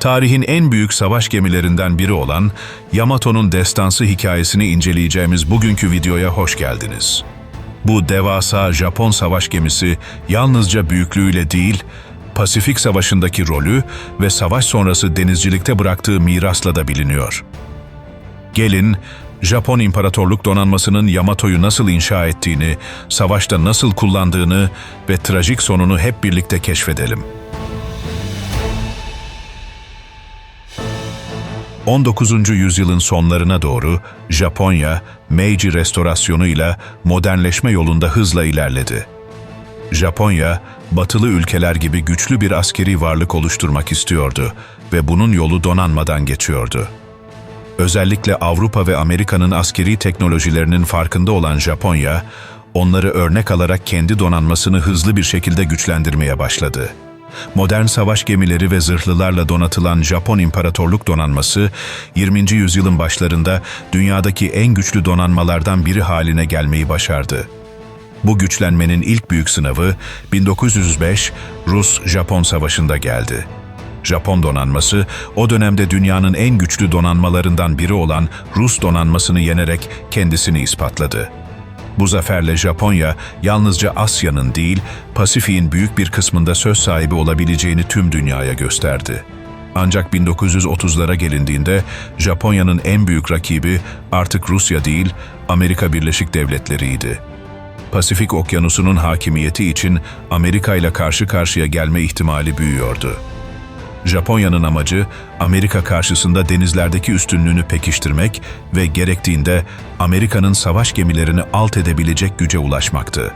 tarihin en büyük savaş gemilerinden biri olan Yamato'nun destansı hikayesini inceleyeceğimiz bugünkü videoya hoş geldiniz. Bu devasa Japon savaş gemisi yalnızca büyüklüğüyle değil, Pasifik Savaşı'ndaki rolü ve savaş sonrası denizcilikte bıraktığı mirasla da biliniyor. Gelin, Japon İmparatorluk Donanması'nın Yamato'yu nasıl inşa ettiğini, savaşta nasıl kullandığını ve trajik sonunu hep birlikte keşfedelim. 19. yüzyılın sonlarına doğru Japonya, Meiji restorasyonuyla modernleşme yolunda hızla ilerledi. Japonya, batılı ülkeler gibi güçlü bir askeri varlık oluşturmak istiyordu ve bunun yolu donanmadan geçiyordu. Özellikle Avrupa ve Amerika'nın askeri teknolojilerinin farkında olan Japonya, onları örnek alarak kendi donanmasını hızlı bir şekilde güçlendirmeye başladı. Modern savaş gemileri ve zırhlılarla donatılan Japon İmparatorluk Donanması, 20. yüzyılın başlarında dünyadaki en güçlü donanmalardan biri haline gelmeyi başardı. Bu güçlenmenin ilk büyük sınavı 1905 Rus-Japon Savaşı'nda geldi. Japon donanması o dönemde dünyanın en güçlü donanmalarından biri olan Rus donanmasını yenerek kendisini ispatladı. Bu zaferle Japonya yalnızca Asya'nın değil, Pasifik'in büyük bir kısmında söz sahibi olabileceğini tüm dünyaya gösterdi. Ancak 1930'lara gelindiğinde Japonya'nın en büyük rakibi artık Rusya değil, Amerika Birleşik Devletleri'ydi. Pasifik Okyanusu'nun hakimiyeti için Amerika ile karşı karşıya gelme ihtimali büyüyordu. Japonya'nın amacı Amerika karşısında denizlerdeki üstünlüğünü pekiştirmek ve gerektiğinde Amerika'nın savaş gemilerini alt edebilecek güce ulaşmaktı.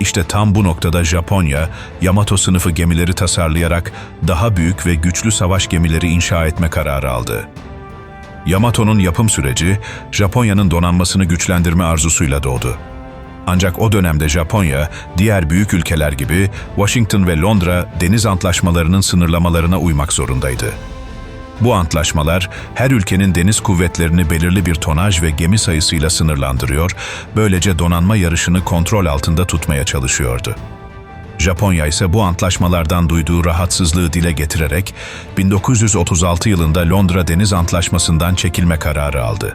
İşte tam bu noktada Japonya, Yamato sınıfı gemileri tasarlayarak daha büyük ve güçlü savaş gemileri inşa etme kararı aldı. Yamato'nun yapım süreci, Japonya'nın donanmasını güçlendirme arzusuyla doğdu. Ancak o dönemde Japonya, diğer büyük ülkeler gibi Washington ve Londra deniz antlaşmalarının sınırlamalarına uymak zorundaydı. Bu antlaşmalar her ülkenin deniz kuvvetlerini belirli bir tonaj ve gemi sayısıyla sınırlandırıyor, böylece donanma yarışını kontrol altında tutmaya çalışıyordu. Japonya ise bu antlaşmalardan duyduğu rahatsızlığı dile getirerek 1936 yılında Londra Deniz Antlaşması'ndan çekilme kararı aldı.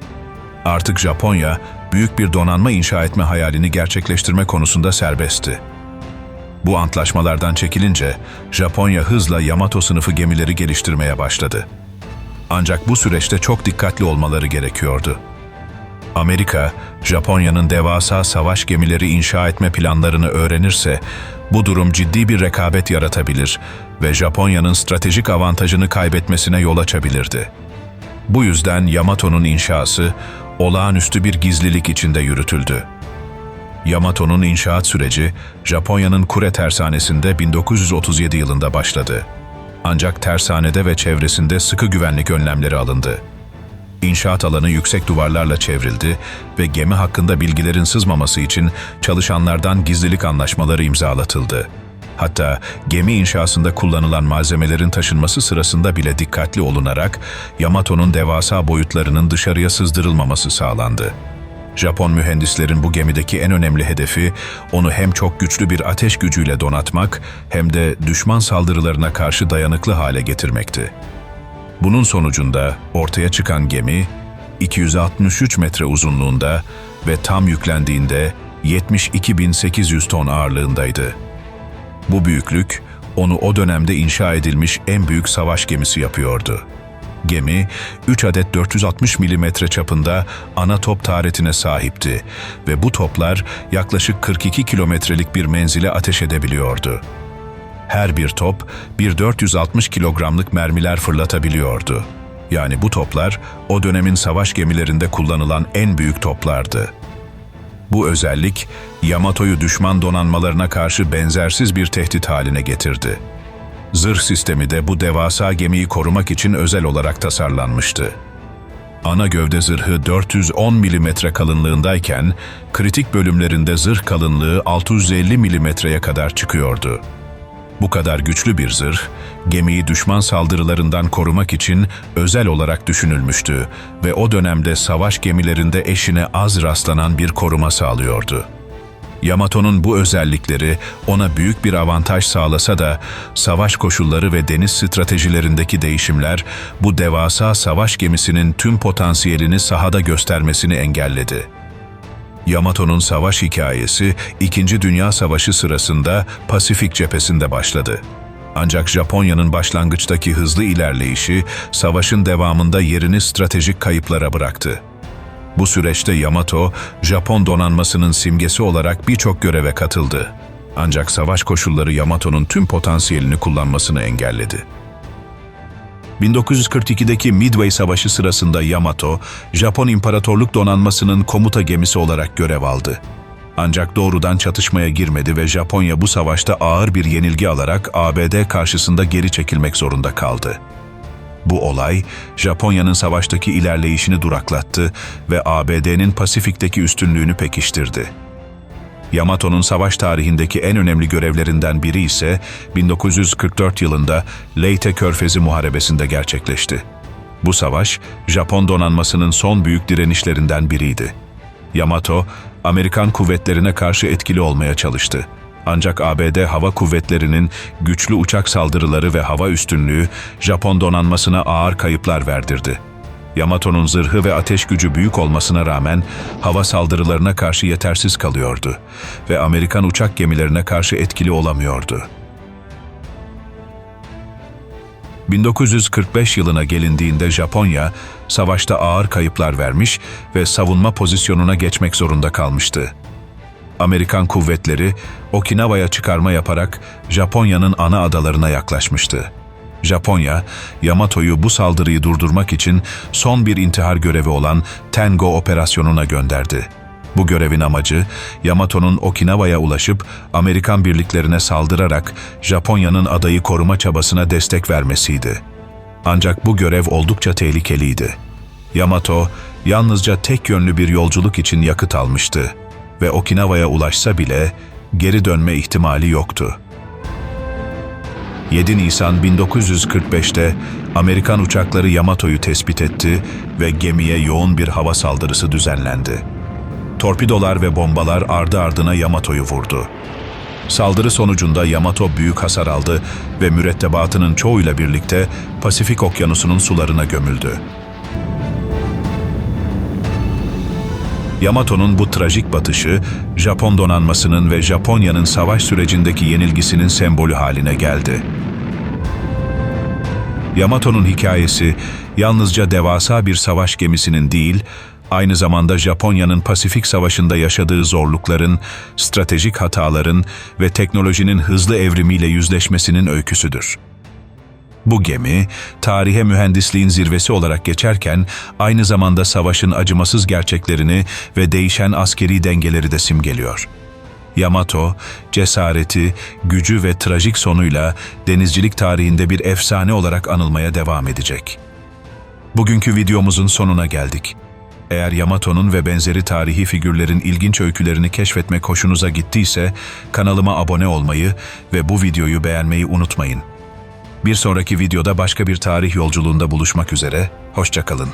Artık Japonya, büyük bir donanma inşa etme hayalini gerçekleştirme konusunda serbestti. Bu antlaşmalardan çekilince Japonya hızla Yamato sınıfı gemileri geliştirmeye başladı. Ancak bu süreçte çok dikkatli olmaları gerekiyordu. Amerika, Japonya'nın devasa savaş gemileri inşa etme planlarını öğrenirse, bu durum ciddi bir rekabet yaratabilir ve Japonya'nın stratejik avantajını kaybetmesine yol açabilirdi. Bu yüzden Yamato'nun inşası olağanüstü bir gizlilik içinde yürütüldü. Yamato'nun inşaat süreci Japonya'nın Kure Tersanesi'nde 1937 yılında başladı. Ancak tersanede ve çevresinde sıkı güvenlik önlemleri alındı. İnşaat alanı yüksek duvarlarla çevrildi ve gemi hakkında bilgilerin sızmaması için çalışanlardan gizlilik anlaşmaları imzalatıldı. Hatta gemi inşasında kullanılan malzemelerin taşınması sırasında bile dikkatli olunarak Yamato'nun devasa boyutlarının dışarıya sızdırılmaması sağlandı. Japon mühendislerin bu gemideki en önemli hedefi onu hem çok güçlü bir ateş gücüyle donatmak hem de düşman saldırılarına karşı dayanıklı hale getirmekti. Bunun sonucunda ortaya çıkan gemi 263 metre uzunluğunda ve tam yüklendiğinde 72.800 ton ağırlığındaydı. Bu büyüklük onu o dönemde inşa edilmiş en büyük savaş gemisi yapıyordu. Gemi 3 adet 460 mm çapında ana top taretine sahipti ve bu toplar yaklaşık 42 kilometrelik bir menzile ateş edebiliyordu. Her bir top bir 460 kilogramlık mermiler fırlatabiliyordu. Yani bu toplar o dönemin savaş gemilerinde kullanılan en büyük toplardı. Bu özellik Yamato'yu düşman donanmalarına karşı benzersiz bir tehdit haline getirdi. Zırh sistemi de bu devasa gemiyi korumak için özel olarak tasarlanmıştı. Ana gövde zırhı 410 mm kalınlığındayken, kritik bölümlerinde zırh kalınlığı 650 mm'ye kadar çıkıyordu. Bu kadar güçlü bir zırh, gemiyi düşman saldırılarından korumak için özel olarak düşünülmüştü ve o dönemde savaş gemilerinde eşine az rastlanan bir koruma sağlıyordu. Yamato'nun bu özellikleri ona büyük bir avantaj sağlasa da savaş koşulları ve deniz stratejilerindeki değişimler bu devasa savaş gemisinin tüm potansiyelini sahada göstermesini engelledi. Yamato'nun savaş hikayesi 2. Dünya Savaşı sırasında Pasifik cephesinde başladı. Ancak Japonya'nın başlangıçtaki hızlı ilerleyişi savaşın devamında yerini stratejik kayıplara bıraktı. Bu süreçte Yamato, Japon donanmasının simgesi olarak birçok göreve katıldı. Ancak savaş koşulları Yamato'nun tüm potansiyelini kullanmasını engelledi. 1942'deki Midway Savaşı sırasında Yamato, Japon İmparatorluk Donanması'nın komuta gemisi olarak görev aldı. Ancak doğrudan çatışmaya girmedi ve Japonya bu savaşta ağır bir yenilgi alarak ABD karşısında geri çekilmek zorunda kaldı. Bu olay, Japonya'nın savaştaki ilerleyişini duraklattı ve ABD'nin Pasifik'teki üstünlüğünü pekiştirdi. Yamato'nun savaş tarihindeki en önemli görevlerinden biri ise 1944 yılında Leyte Körfezi Muharebesi'nde gerçekleşti. Bu savaş, Japon donanmasının son büyük direnişlerinden biriydi. Yamato, Amerikan kuvvetlerine karşı etkili olmaya çalıştı. Ancak ABD hava kuvvetlerinin güçlü uçak saldırıları ve hava üstünlüğü Japon donanmasına ağır kayıplar verdirdi. Yamato'nun zırhı ve ateş gücü büyük olmasına rağmen hava saldırılarına karşı yetersiz kalıyordu ve Amerikan uçak gemilerine karşı etkili olamıyordu. 1945 yılına gelindiğinde Japonya, savaşta ağır kayıplar vermiş ve savunma pozisyonuna geçmek zorunda kalmıştı. Amerikan kuvvetleri Okinawa'ya çıkarma yaparak Japonya'nın ana adalarına yaklaşmıştı. Japonya, Yamato'yu bu saldırıyı durdurmak için son bir intihar görevi olan Tengo operasyonuna gönderdi. Bu görevin amacı, Yamato'nun Okinawa'ya ulaşıp Amerikan birliklerine saldırarak Japonya'nın adayı koruma çabasına destek vermesiydi. Ancak bu görev oldukça tehlikeliydi. Yamato, yalnızca tek yönlü bir yolculuk için yakıt almıştı ve Okinawa'ya ulaşsa bile geri dönme ihtimali yoktu. 7 Nisan 1945'te Amerikan uçakları Yamato'yu tespit etti ve gemiye yoğun bir hava saldırısı düzenlendi. Torpidolar ve bombalar ardı ardına Yamato'yu vurdu. Saldırı sonucunda Yamato büyük hasar aldı ve mürettebatının çoğuyla birlikte Pasifik Okyanusu'nun sularına gömüldü. Yamato'nun bu trajik batışı, Japon donanmasının ve Japonya'nın savaş sürecindeki yenilgisinin sembolü haline geldi. Yamato'nun hikayesi yalnızca devasa bir savaş gemisinin değil, aynı zamanda Japonya'nın Pasifik Savaşı'nda yaşadığı zorlukların, stratejik hataların ve teknolojinin hızlı evrimiyle yüzleşmesinin öyküsüdür. Bu gemi, tarihe mühendisliğin zirvesi olarak geçerken, aynı zamanda savaşın acımasız gerçeklerini ve değişen askeri dengeleri de simgeliyor. Yamato, cesareti, gücü ve trajik sonuyla denizcilik tarihinde bir efsane olarak anılmaya devam edecek. Bugünkü videomuzun sonuna geldik. Eğer Yamato'nun ve benzeri tarihi figürlerin ilginç öykülerini keşfetmek hoşunuza gittiyse, kanalıma abone olmayı ve bu videoyu beğenmeyi unutmayın. Bir sonraki videoda başka bir tarih yolculuğunda buluşmak üzere, hoşçakalın.